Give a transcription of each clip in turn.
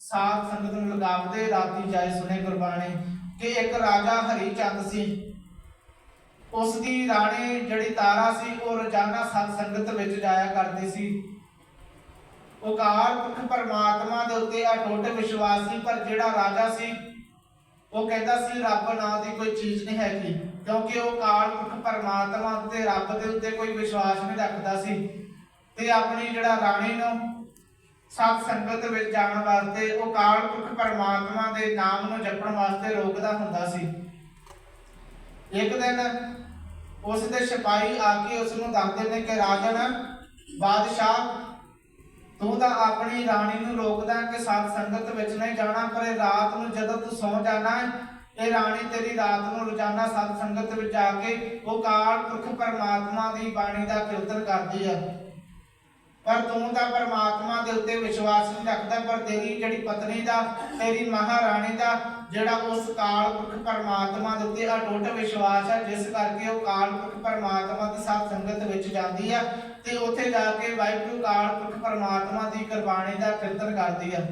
ਸਾਧ ਸੰਗਤ ਨੂੰ ਲਗਾਵਦੇ, ਰਾਤੀ ਜਾਏ ਸੁਨੇ ਗੁਰਬਾਣੀ ਕਿ ਇੱਕ ਰਾਜਾ ਹਰੀ ਚੰਦ ਸੀ। ਉਸ ਦੀ ਰਾਣੀ ਜਿਹੜੀ ਤਾਰਾ ਸੀ, ਉਹ ਰੋਜ਼ਾਨਾ ਸਤ ਸੰਗਤ ਵਿੱਚ ਜਾਇਆ ਕਰਦੀ ਸੀ। ਉਹ ਪੁਰਖ ਪਰਮਾਤਮਾ ਦੇ ਉੱਤੇ ਅਟੁੱਟ ਵਿਸ਼ਵਾਸ ਸੀ, ਪਰ ਜਿਹੜਾ ਰਾਜਾ ਸੀ, ਉਹ ਕਹਿੰਦਾ ਸੀ, ਰੱਬ ਨਾਂ ਦੀ ਕੋਈ ਚੀਜ਼ ਨਹੀਂ ਹੈਗੀ। ਕਿਉਂਕਿ ਉਹ ਕਾਲ ਪੁਰਖ ਪਰਮਾਤਮਾ ਤੇ ਰੱਬ ਦੇ ਉੱਤੇ ਕੋਈ ਵਿਸ਼ਵਾਸ ਨਹੀਂ ਰੱਖਦਾ ਸੀ। ਤੇ ਆਪਣੀ ਜਿਹੜਾ ਰਾਣੀ ਨੂੰ ਸਤ ਸੰਗਤ ਵਿੱਚ ਜਾਣ ਵਾਸਤੇ ਉਹ ਕਾਲ ਪੁਰਖ ਪਰਮਾਤਮਾ ਦੇ ਨਾਮ ਨੂੰ ਜਪਣ ਵਾਸਤੇ ਰੋਕਦਾ ਹੁੰਦਾ ਸੀ। ਇੱਕ ਦਿਨ ਉਸ ਦੇ ਸਿਪਾਹੀ ਆ ਕੇ ਉਸ ਨੂੰ ਦੱਸਦੇ ਨੇ ਕਿ, ਰਾਜਨ, ਬਾਦਸ਼ਾਹ, ਤੂੰ ਤਾਂ ਆਪਣੀ ਰਾਣੀ ਨੂੰ ਰੋਕਦਾ ਕਿ ਸਤ ਸੰਗਤ ਵਿੱਚ ਨਹੀਂ ਜਾਣਾ, ਪਰ ਰਾਤ ਨੂੰ ਜਦੋਂ ਤੂੰ ਸੌ ਜਾਣਾ ਇਹ ਰਾਣੀ ਤੇਰੀ ਰਾਤ ਨੂੰ ਰੋਜ਼ਾਨਾ ਸਤ ਸੰਗਤ ਵਿੱਚ ਜਾ ਕੇ ਉਹ ਕਾਲ ਪੁਰਖ ਪਰਮਾਤਮਾ ਦੀ ਬਾਣੀ ਦਾ ਕੀਰਤਨ ਕਰਦੀ ਹੈ। ਪਰ ਤੂੰ ਤਾਂ ਪਰਮਾਤਮਾ ਦੇ ਉੱਤੇ ਵਿਸ਼ਵਾਸ ਨਹੀਂ ਰੱਖਦਾ, ਪਰ ਤੇਰੀ ਜਿਹੜੀ ਪਤਨੀ ਦਾ, ਤੇਰੀ ਮਹਾਰਾਣੀ ਦਾ, ਜਿਹੜਾ ਉਸ ਕਾਲ ਪੁਰਖ ਪਰਮਾਤਮਾ ਦੇ ਉੱਤੇ ਅਟੁੱਟ ਵਿਸ਼ਵਾਸ ਹੈ, ਜਿਸ ਕਰਕੇ ਉਹ ਕਾਲ ਪੁਰਖ ਪਰਮਾਤਮਾ ਦੀ ਸਾਧ ਸੰਗਤ ਵਿੱਚ ਜਾਂਦੀ ਹੈ ਤੇ ਉੱਥੇ ਜਾ ਕੇ ਵਾਹਿਗੁਰੂ ਕਾਲ ਪੁਰਖ ਪਰਮਾਤਮਾ ਦੀ ਕੁਰਬਾਨੀ ਦਾ ਕੀਰਤਨ ਕਰਦੀ ਹੈ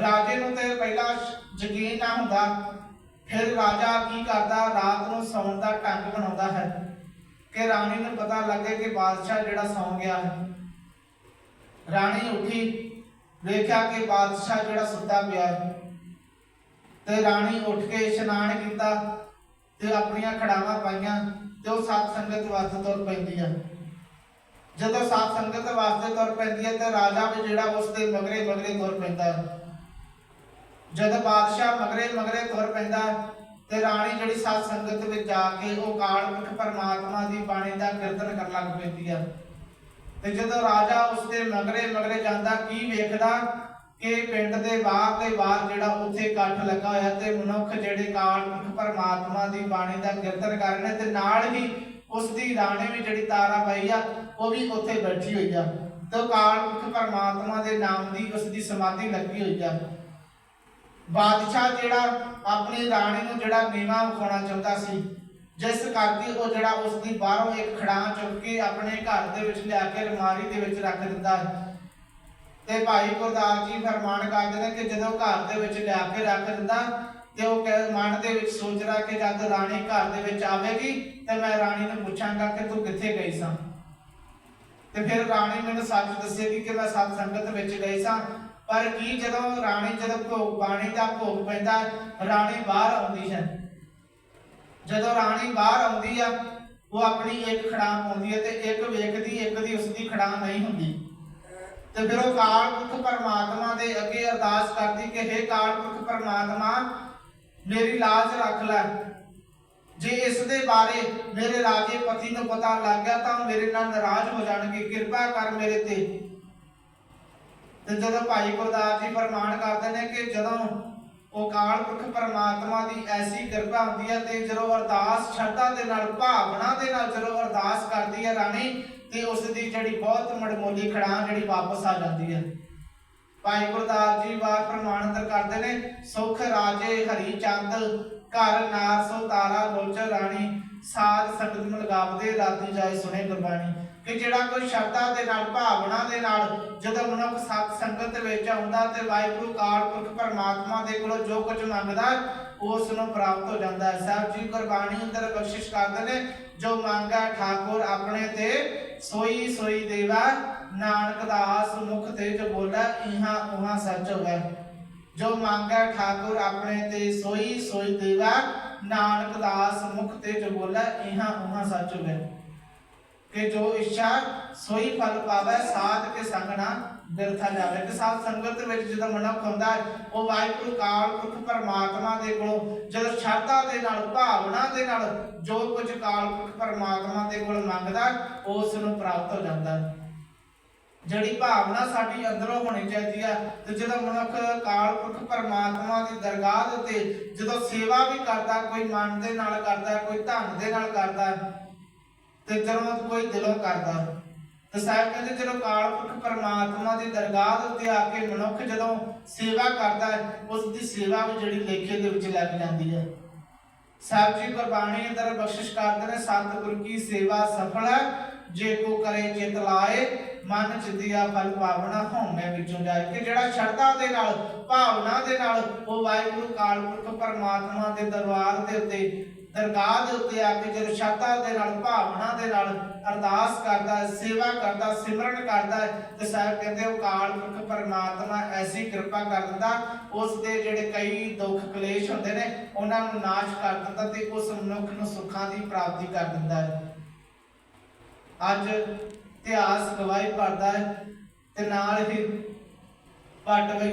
ਰਾਜੇ ਨੂੰ ਤੇ ਪਹਿਲਾਂ ਯਕੀਨ ਨਾ ਹੁੰਦਾ, ਫਿਰ ਰਾਜਾ ਕੀ ਕਰਦਾ, ਰਾਤ ਨੂੰ ਸੌਣ ਦਾ ਢੰਗ ਬਣਾਉਂਦਾ ਹੈ। ਕਿ ਰਾਣੀ ਨੂੰ ਪਤਾ ਲੱਗੇ ਕਿ ਬਾਦਸ਼ਾਹ ਜਿਹੜਾ ਸੌਂ ਗਿਆ ਹੈ ਰਾਣੀ ਉੱਠੀ ਵੇਖਿਆ ਕਿ ਬਾਦਸ਼ਾਹ ਜਿਹੜਾ ਸੁੱਤਾ ਪਿਆ ਹੈ ਤੇ ਰਾਣੀ ਉੱਠ ਕੇ ਇਸ਼ਨਾਨ ਕੀਤਾ ਤੇ ਆਪਣੀਆਂ ਖੜਾਵਾਂ ਪਾਈਆਂ ਤੇ ਉਹ ਸਤ ਸੰਗਤ ਵਾਸਤੇ ਤੁਰ ਪੈਂਦੀ ਆ। ਜਦੋਂ ਸਤ ਸੰਗਤ ਵਾਸਤੇ ਤੁਰ ਪੈਂਦੀ ਹੈ ਤੇ ਰਾਜਾ ਵੀ ਜਿਹੜਾ ਉਸ ਦੇ ਮਗਰੇ ਮਗਰੇ ਤੁਰ ਪੈਂਦਾ। ਹੈ ਜਦ ਬਾਦਸ਼ਾਹ ਮਗਰੇ ਮਗਰੇ ਤੁਰ ਪੈਂਦਾ ਹੈ, ਤੇ ਰਾਣੀ ਜਿਹੜੀ ਸਤ ਸੰਗਤ ਵਿੱਚ ਜਾ ਕੇ ਉਹ ਕਾਲ ਪਰਮਾਤਮਾ ਦੀ ਬਾਣੀ ਦਾ ਕੀਰਤਨ ਕਰਨ ਲੱਗ ਪੈਂਦੀ ਆ। ਤੇ ਜਦੋਂ ਰਾਜਾ ਉਸ ਮਗਰੇ ਮਗਰੇ ਜਾਂਦਾ, ਕੀ ਵੇਖਦਾ ਕਿ ਪਿੰਡ ਦੇ ਬਾਹਰ ਦੇ ਬਾਹਰ ਜਿਹੜਾ ਉੱਥੇ ਇਕੱਠ ਲੱਗਾ ਹੋਇਆ ਤੇ ਮਨੁੱਖ ਜਿਹੜੇ ਕਾਲ ਪੁਰਖ ਪਰਮਾਤਮਾ ਦੀ ਬਾਣੀ ਦਾ ਕੀਰਤਨ ਕਰ ਰਹੇ ਤੇ ਨਾਲ ਹੀ ਉਸ ਦੀ ਰਾਣੀ ਵੀ ਜਿਹੜੀ ਤਾਰਾ ਪਈ ਆ, ਉਹ ਵੀ ਉੱਥੇ ਬੈਠੀ ਹੋਈ ਆ। ਤੇ ਉਹ ਕਾਲ ਪੁਰਖ ਪਰਮਾਤਮਾ ਦੇ ਨਾਮ ਦੀ ਉਸ ਦੀ ਸਮਾਧੀ ਲੱਗੀ ਹੋਈ ਆ। ਬਾਦਸ਼ਾਹ ਜਿਹੜਾ ਆਪਣੀ ਰਾਣੀ ਨੂੰ ਜਿਹੜਾ ਨੀਵਾ ਵਿਖਾਉਣਾ ਚਾਹੁੰਦਾ ਸੀ, ਜਿਸ ਕਰਕੇ ਉਹ ਜਿਹੜਾ ਉਸ ਦੀ ਬਾਹਰੋਂ ਇੱਕ ਖੜਾਂ ਚੁੱਕ ਕੇ ਆਪਣੇ ਘਰ ਦੇ ਵਿੱਚ ਲਿਆ ਕੇ ਅਲਮਾਰੀ ਦੇ ਵਿੱਚ ਰੱਖ ਦਿੰਦਾ ਤੇ ਭਾਈ ਗੁਰਦਾਸ ਜੀ ਫਰਮਾਨ ਕਰਦੇ ਨੇ ਕਿ ਜਦੋਂ ਘਰ ਦੇ ਵਿੱਚ ਲਿਆ ਕੇ ਰੱਖ ਦਿੰਦਾ, ਤੇ ਉਹ ਕਹਿ- ਮਨ ਦੇ ਵਿੱਚ ਸੋਚ ਰਿਹਾ ਕਿ ਜਦ ਰਾਣੀ ਘਰ ਦੇ ਵਿੱਚ ਆਵੇਗੀ, ਤੇ ਮੈਂ ਰਾਣੀ ਨੂੰ ਪੁੱਛਾਂਗਾ ਕਿ ਤੂੰ ਕਿੱਥੇ ਗਈ ਸਾਂ? ਤੇ ਫਿਰ ਰਾਣੀ ਮੈਨੂੰ ਸੱਚ ਦੱਸੇਗੀ ਕਿ ਮੈਂ ਸਤ ਸੰਗਤ ਵਿੱਚ ਗਈ ਸਾਂ। ਪਰ ਕੀ ਜਦੋਂ ਰਾਣੀ ਜਦੋਂ ਭੋਗ ਬਾਣੀ ਦਾ ਭੋਗ ਪੈਂਦਾ, ਰਾਣੀ ਬਾਹਰ ਆਉਂਦੀ ਹੈ। ਜਦੋਂ ਰਾਣੀ ਬਾਹਰ ਆਉਂਦੀ ਆ, ਉਹ ਆਪਣੀ ਇੱਕ ਖੜਾਂ ਪਾਉਂਦੀ ਹੈ ਤੇ ਇੱਕ ਵੇਖਦੀ, ਇੱਕ ਦੀ ਉਸ ਖੜਾਂ ਨਹੀਂ ਹੁੰਦੀ। ਤੇ ਫਿਰ ਉਹ ਕਾਲ ਪਰਮਾਤਮਾ ਦੇ ਅੱਗੇ ਅਰਦਾਸ ਕਰਦੀ ਕਿ हे ਕਾਲ ਪੁਰਖ ਪਰਮਾਤਮਾ, ਮੇਰੀ ਲਾਜ ਰੱਖ ਲੈ। ਜੇ ਇਸ ਦੇ ਬਾਰੇ ਮੇਰੇ ਰਾਜੇ ਪਤੀ ਨੂੰ ਪਤਾ ਲੱਗ ਗਿਆ ਤਾਂ ਉਹ ਮੇਰੇ ਨਾਲ ਨਾਰਾਜ਼ ਹੋ ਜਾਣਗੇ। ਕਿਰਪਾ ਕਰ ਮੇਰੇ ਤੇ। ਤੇ ਜਦੋਂ ਭਾਈ ਗੁਰਦਾਸ ਜੀ ਫਰਮਾਨ ਕਰਦੇ ਨੇ ਕਿ ਜਦੋਂ ਉਹ ਪੁਰਖ ਪਰਮਾਤਮਾ ਦੀ ਐਸੀ ਕਿਰਪਾ ਹੁੰਦੀ ਹੈ ਤੇ ਜਦੋਂ ਅਰਦਾਸ ਸ਼ਰਧਾ ਦੇ ਨਾਲ, ਭਾਵਨਾ ਦੇ ਨਾਲ ਜਦੋਂ ਅਰਦਾਸ ਕਰਦੀ ਹੈ ਰਾਣੀ, ਤੇ ਉਸ ਦੀ ਜਿਹੜੀ ਬਹੁਤ ਮੜਮੋਲੀ ਖੜਾਂ ਜਿਹੜੀ ਵਾਪਸ ਆ ਜਾਂਦੀ ਹੈ। ਭਾਈ ਗੁਰਦਾਸ ਜੀ ਵਾਰ ਪ੍ਰਮਾਣ ਕਰਦੇ ਨੇ, ਸੁਖ ਰਾਜੇ ਹਰੀ ਚੰਦ, ਘਰ ਨਾਰ ਸੋ ਤਾਰਾ ਲੋਚਰ ਰਾਣੀ, ਸਾਧ ਸੰਗਤ ਨੂੰ ਰਾਤੀ ਜਾਏ ਸੁਨੇ ਗੁਰਬਾਣੀ। ਕਿ ਜਿਹੜਾ ਕੋਈ ਸ਼ਰਧਾ ਦੇ ਨਾਲ, ਭਾਵਨਾ ਦੇ ਨਾਲ ਜਦੋਂ ਮਨੁੱਖ ਸਤ ਸੰਗਤ ਵਿੱਚ ਆਉਂਦਾ ਤੇ ਵਾਹਿਗੁਰੂ ਕਾਲ ਪਰਮਾਤਮਾ ਦੇ ਕੋਲੋਂ ਜੋ ਕੁਝ ਮੰਗਦਾ ਉਸ ਨੂੰ ਪ੍ਰਾਪਤ ਹੋ ਜਾਂਦਾ ਹੈ। ਸਾਹਿਬ ਜੀ ਗੁਰਬਾਣੀ ਅੰਦਰ ਬਖਸ਼ਿਸ਼ ਕਰਦੇ ਨੇ, ਜੋ ਮੰਗਾ ਠਾਕੁਰ ਆਪਣੇ ਤੇ ਸੋਈ ਸੋਈ ਦੇਵਾ, ਨਾਨਕ ਦਾਸ ਮੁਖ ਤੇ ਜੋ ਬੋਲਾ, ਇਹਾਂ ਉਹਾਂ ਸੱਚ ਹੋਵੇ। ਜੋ ਮੰਗਾ ਠਾਕੁਰ ਆਪਣੇ ਤੇ ਸੋਈ ਸੋਈ ਦੇਵਾ, ਨਾਨਕ ਦਾਸ ਮੁਖ ਤੇ ਜੋ ਬੋਲਾ, ਇਹਾਂ ਉਹਾਂ ਸੱਚ ਹੋਵੇ। ਕਿ ਜੋ ਇੱਛਾ ਸੋਈ ਫਲ ਪਾਵੇ, ਸਾਧ ਕੇ ਸੰਗ ਬਿਰਥਾ ਜਾਵੇ। ਕਿ ਸਾਧ ਸੰਗਤ ਵਿੱਚ ਜਦੋਂ ਮਨੁੱਖ ਹੁੰਦਾ ਹੈ, ਉਹ ਵਾਹਿਗੁਰੂ ਕਾਲ ਪੁਰਖ ਪਰਮਾਤਮਾ ਦੇ ਕੋਲੋਂ ਜਦੋਂ ਸ਼ਰਧਾ ਦੇ ਨਾਲ, ਭਾਵਨਾ ਦੇ ਨਾਲ ਜੋ ਕੁਝ ਕਾਲ ਪੁਰਖ ਪਰਮਾਤਮਾ ਦੇ ਕੋਲ ਮੰਗਦਾ ਉਸ ਨੂੰ ਪ੍ਰਾਪਤ ਹੋ ਜਾਂਦਾ ਹੈ। ਜਿਹੜੀ ਭਾਵਨਾ ਸਾਡੀ ਅੰਦਰੋਂ ਹੋਣੀ ਚਾਹੀਦੀ ਆ ਤੇ ਜਦੋਂ ਮਨੁੱਖ ਕਾਲ ਪੁਰਖ ਪਰਮਾਤਮਾ ਦੀ ਦਰਗਾਹ ਦੇ ਉੱਤੇ ਜਦੋਂ ਸੇਵਾ ਵੀ ਕਰਦਾ ਕੋਈ ਮਨ ਦੇ ਨਾਲ ਕਰਦਾ ਕੋਈ ਧਨ ਦੇ ਨਾਲ ਕਰਦਾ ਤੇ ਜਦੋਂ ਕੋਈ ਦਿਲੋਂ ਕਰਦਾ, ਤੇ ਸਾਹਿਬ ਕਹਿੰਦੇ ਜਦੋਂ ਕਾਲ ਪਰਮਾਤਮਾ ਦੀ ਦਰਗਾਹ ਦੇ ਉੱਤੇ ਆ ਕੇ ਮਨੁੱਖ ਜਦੋਂ ਸੇਵਾ ਕਰਦਾ ਹੈ ਉਸ ਦੀ ਸੇਵਾ ਵੀ ਜਿਹੜੀ ਲੇਖੇ ਦੇ ਵਿੱਚ ਲੱਗ ਜਾਂਦੀ ਹੈ। ਸਾਹਿਬ ਜੀ ਗੁਰਬਾਣੀ ਅੰਦਰ ਬਖਸ਼ਿਸ਼ ਕਰਦੇ ਨੇ, ਸਤਿਗੁਰ ਕੀ ਸੇਵਾ ਸਫਲ ਹੈ, ਜੇ ਕੋ ਕਰੇ ਚਿਤ ਲਾਏ, ਮਨ ਚਿਤਿਆ ਫਲ ਪਾਵਣਾ ਹਉਮੈ ਵਿੱਚੋਂ ਜਾਏ ਕਿ ਜਿਹੜਾ ਸ਼ਰਧਾ ਦੇ ਨਾਲ, ਭਾਵਨਾ ਦੇ ਨਾਲ ਉਹ ਵਾਹਿਗੁਰੂ ਕਾਲ ਪੁਰਖ ਪਰਮਾਤਮਾ ਦੇ ਦਰਬਾਰ ਦੇ ਉੱਤੇ ਦਰਗਾਹ ਦੇ ਉੱਤੇ ਆ ਕੇ ਜਦੋਂ ਸ਼ਰਧਾ ਦੇ ਨਾਲ, ਭਾਵਨਾ ਦੇ ਨਾਲ ਅਰਦਾਸ ਕਰਦਾ ਹੈ, ਸੇਵਾ ਕਰਦਾ, ਸਿਮਰਨ ਕਰਦਾ ਹੈ, ਤੇ ਸਾਹਿਬ ਕਹਿੰਦੇ ਉਹ ਕਾਲ ਪੁਰਖ ਪਰਮਾਤਮਾ ਐਸੀ ਕਿਰਪਾ ਕਰ ਦਿੰਦਾ, ਉਸ ਦੇ ਜਿਹੜੇ ਕਈ ਦੁੱਖ ਕਲੇਸ਼ ਹੁੰਦੇ ਨੇ, ਉਹਨਾਂ ਨੂੰ ਨਾਸ਼ ਕਰ ਦਿੰਦਾ ਤੇ ਉਸ ਮਨੁੱਖ ਨੂੰ ਸੁੱਖਾਂ ਦੀ ਪ੍ਰਾਪਤੀ ਕਰ ਦਿੰਦਾ ਹੈ। ਅੱਜ ਇਤਿਹਾਸ ਗਵਾਹੀ ਭਰਦਾ ਹੈ ਤੇ ਨਾਲ ਹੀ ਪੱਟ